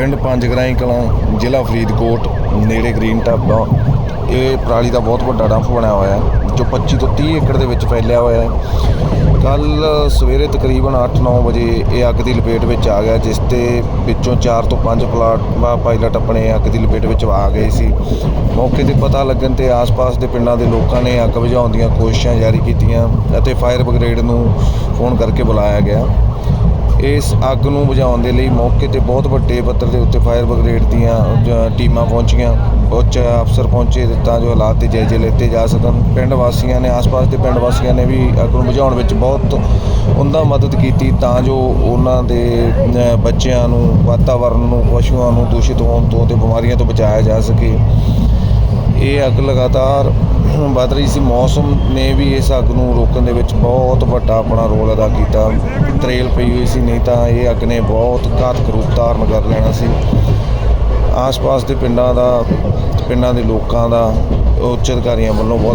ਪਿੰਡ ਪੰਜਗਰਾਈ ਕਲਾਂ, ਜ਼ਿਲ੍ਹਾ ਫਰੀਦਕੋਟ, ਨੇੜੇ ਗ੍ਰੀਨ ਢਾਬਾ। ਇਹ ਪਰਾਲੀ ਦਾ ਬਹੁਤ ਵੱਡਾ ਡੰਪ ਬਣਿਆ ਹੋਇਆ ਹੈ, ਜੋ 25 ਤੋਂ 30 ਏਕੜ ਦੇ ਵਿੱਚ ਫੈਲਿਆ ਹੋਇਆ ਹੈ। ਕੱਲ ਸਵੇਰੇ ਤਕਰੀਬਨ 8-9 ਵਜੇ ਇਹ ਅੱਗ ਦੀ ਲਪੇਟ ਵਿੱਚ ਆ ਗਿਆ, ਜਿਸ ਤੇ ਵਿੱਚੋਂ 4 ਤੋਂ 5 ਪਲਾਟ ਵਾ ਪਾਇਲਟ ਆਪਣੇ ਅੱਗ ਦੀ ਲਪੇਟ ਵਿੱਚ ਆ ਗਏ ਸੀ। ਮੌਕੇ ਤੇ ਪਤਾ ਲੱਗਣ ਤੇ ਆਸ-ਪਾਸ ਦੇ ਪਿੰਡਾਂ ਦੇ ਲੋਕਾਂ ਨੇ ਅੱਗ ਬੁਝਾਉਣ ਦੀਆਂ ਕੋਸ਼ਿਸ਼ਾਂ ਜਾਰੀ ਕੀਤੀਆਂ ਅਤੇ ਫਾਇਰ ਬ੍ਰਿਗੇਡ ਨੂੰ ਫੋਨ ਕਰਕੇ ਬੁਲਾਇਆ ਗਿਆ। ਇਸ ਅੱਗ ਨੂੰ ਬੁਝਾਉਣ ਦੇ ਲਈ ਮੌਕੇ ਤੇ ਬਹੁਤ ਵੱਡੇ ਪੱਧਰ ਦੇ ਉੱਤੇ ਫਾਇਰ ਬ੍ਰਿਗੇਡ ਦੀਆਂ ਜ- ਟੀਮਾਂ ਪਹੁੰਚੀਆਂ। ਉੱਚ ਅਫਸਰ ਪਹੁੰਚੇ ਤਾਂ ਜੋ ਹਾਲਾਤ ਦੇ ਜਾਇਜ਼ੇ ਲੈਤੇ ਜਾ ਸਕਣ। ਪਿੰਡ ਵਾਸੀਆਂ ਨੇ, ਆਸ-ਪਾਸ ਦੇ ਪਿੰਡ ਵਾਸੀਆਂ ਨੇ ਵੀ ਅੱਗ ਨੂੰ ਬੁਝਾਉਣ ਵਿੱਚ ਬਹੁਤ ਉਹਨਾਂ ਮਦਦ ਕੀਤੀ ਤਾਂ ਜੋ ਉਹਨਾਂ ਦੇ ਬੱਚਿਆਂ ਨੂੰ ਵਾਤਾਵਰਣ ਨੂੰ, ਪਸ਼ੂਆਂ ਨੂੰ ਦੂਸ਼ਿਤ ਹੋਣ ਤੋਂ ਤੇ ਬਿਮਾਰੀਆਂ ਤੋਂ ਬਚਾਇਆ ਜਾ ਸਕੇ। ਇਹ ਅੱਗ ਲਗਾਤਾਰ ਵੱਧ ਰਹੀ ਸੀ। ਮੌਸਮ ਨੇ ਵੀ ਇਸ ਅੱਗ ਨੂੰ ਰੋਕਣ ਦੇ ਵਿੱਚ ਬਹੁਤ ਵੱਡਾ ਆਪਣਾ ਰੋਲ ਅਦਾ ਕੀਤਾ। ਤਰੇਲ ਪਈ ਹੋਈ ਸੀ, ਨਹੀਂ ਤਾਂ ਇਹ ਅੱਗ ਨੇ ਬਹੁਤ ਘਾਤਕ ਰੂਪ ਧਾਰਨ ਕਰ ਲੈਣਾ ਸੀ। ਆਸ-ਪਾਸ ਦੇ ਪਿੰਡਾਂ ਦਾ, ਪਿੰਡਾਂ ਦੇ ਲੋਕਾਂ ਦਾ ਉੱਚ ਅਧਿਕਾਰੀਆਂ ਵੱਲੋਂ ਬਹੁਤ